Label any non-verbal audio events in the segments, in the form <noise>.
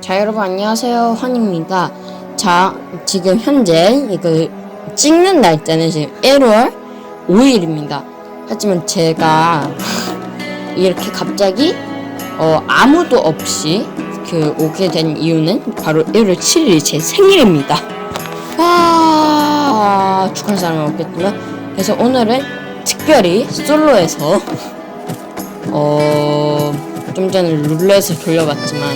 자 여러분 안녕하세요. 환입니다. 자 지금 현재 이거 찍는 날짜는 지금 1월 5일입니다. 하지만 제가 <laughs> 이렇게 갑자기 어 아무도 없이 그 오게 된 이유는 바로 1월 7일 제 생일입니다. 아 축하할 사람은 없겠지만 그래서 오늘은 특별히 솔로에서 어 좀 전에 룰렛을 돌려봤지만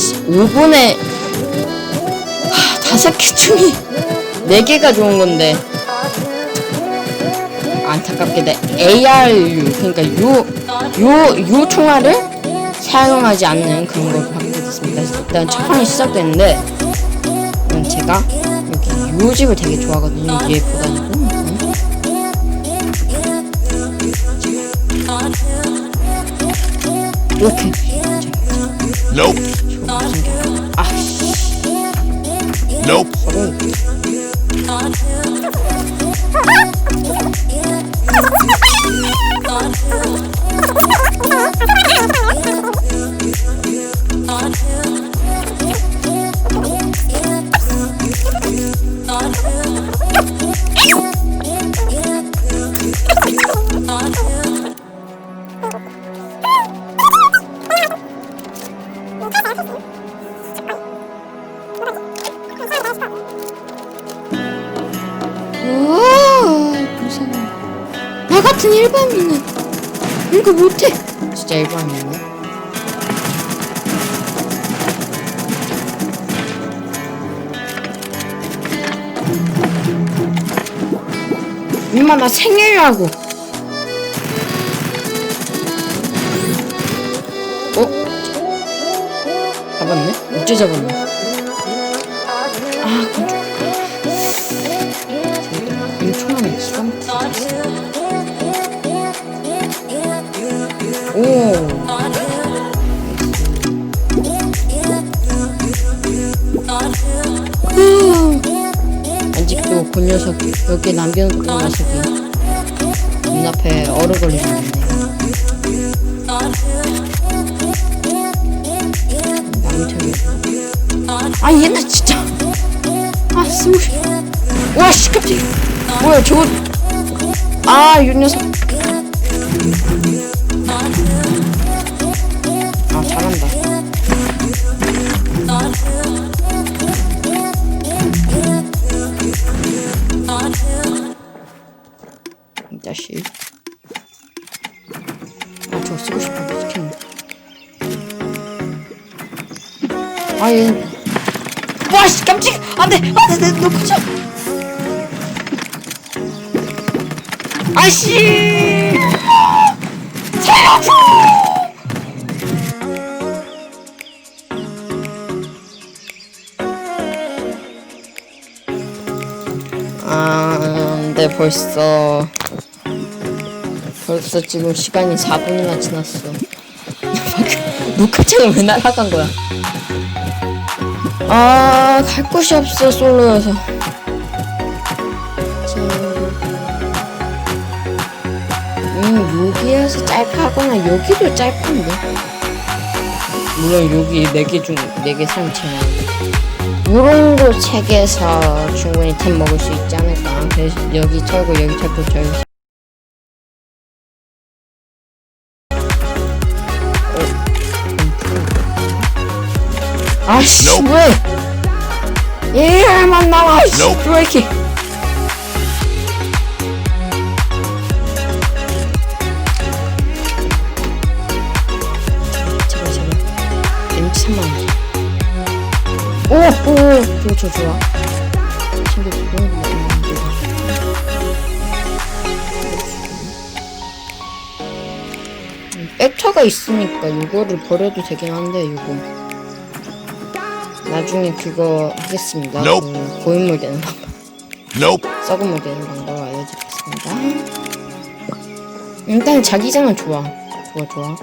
5분에 다섯 개 중에 네 개가 좋은 건데 안타깝게 내 ARU 그러니까 요요 요 총알을 사용하지 않는 그런 걸 받게 됐습니다. 일단 첫 판이 시작됐는데 음, 제가 여기 요 집을 되게 좋아하거든요. 얘보다는 이렇게 Nope. 아 Nope. 일반인은 이거 못해 진짜 일반인이네 엄마 나 생일이라고 어? 잡았네? 어째 잡았네 아직도 그 녀석 여기 남겨놓은 그 녀석이 눈앞에 얼어 걸리고 있네 아 얘네 진짜. 아 스물 와씨 깜짝이야. 뭐야 저거. 아이 녀석 아 잘한다 이 자식 아 저거 쓰고 싶어 시켰네 아얘 와씨 깜짝 안돼 안돼 내 놓고자 아씨 벌써 벌써 지금 시간이 4분이나 지났어 <laughs> 녹화창을 왜 날아간 거야 아, 갈 곳이 없어, 솔로여서. 자, 음, 여기에서 짤파하거나 여기도 짤파인데. 물론 여기 4개 중, 4개 사면 제일 나은데. 요런 거 책에서 충분히 템 먹을 수 있지 않을까. 그래서 여기 털고, 여기 털고, 저기. 아씨, Nope. 왜? 얘만 나와, 씨. 왜 이렇 오, 좋아. 친구 있는데. 백터가 있으니까 이거를 버려도 되긴 한데, 이거. 나중에 그거 하겠습니다. Nope. 그 고인물 되는 방법, Nope. 썩은 물 되는 방법 알려드리겠습니다. 일단 자기장은 좋아. 좋아, 좋아.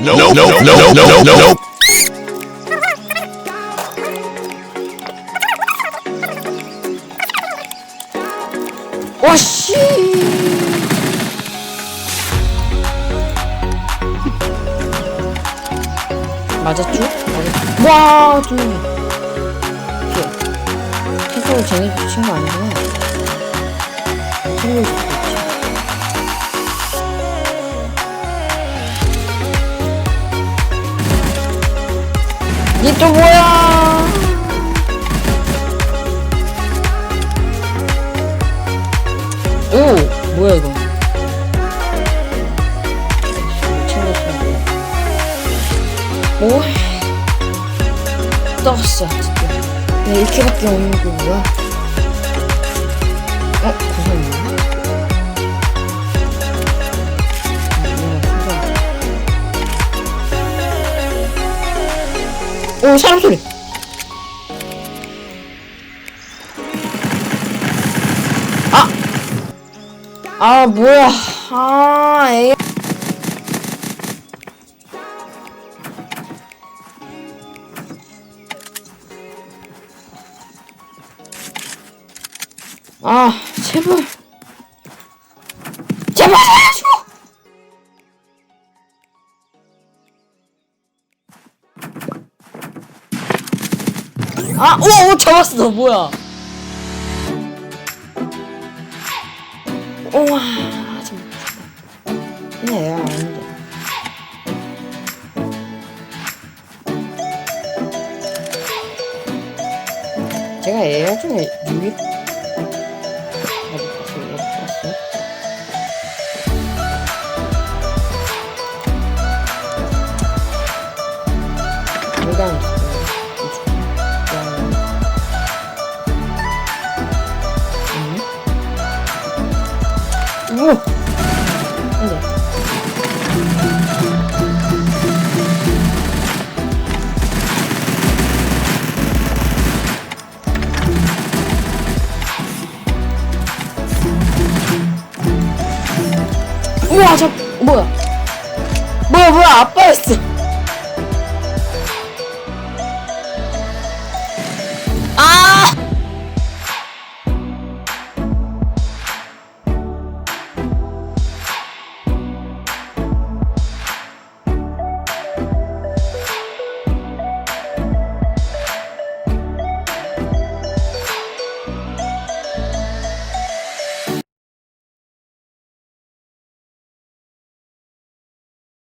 Nope. Nope. Nope. Nope. Nope. 와씨! 맞았죠? 맞았죠? 와, 두 명이. 피해. 태소를 쟤네 친거 아니구나. 살릴 수도 있지. 니또 뭐야? 떠갔어 진짜. 야 이렇게밖에 없는 거 뭐야? 어, 구성이네. 오, 사람 소리. 아, 아 뭐야? 아, 에이. 아, 제발. 제발 살려줘! 아, 오, 오, 잡았어, 뭐야. 우와, 좀. 그냥 얘가 아닌데. 제가 중에 유일 물건 오! 안돼. 우와 저 뭐야 뭐야 뭐야 아빠였어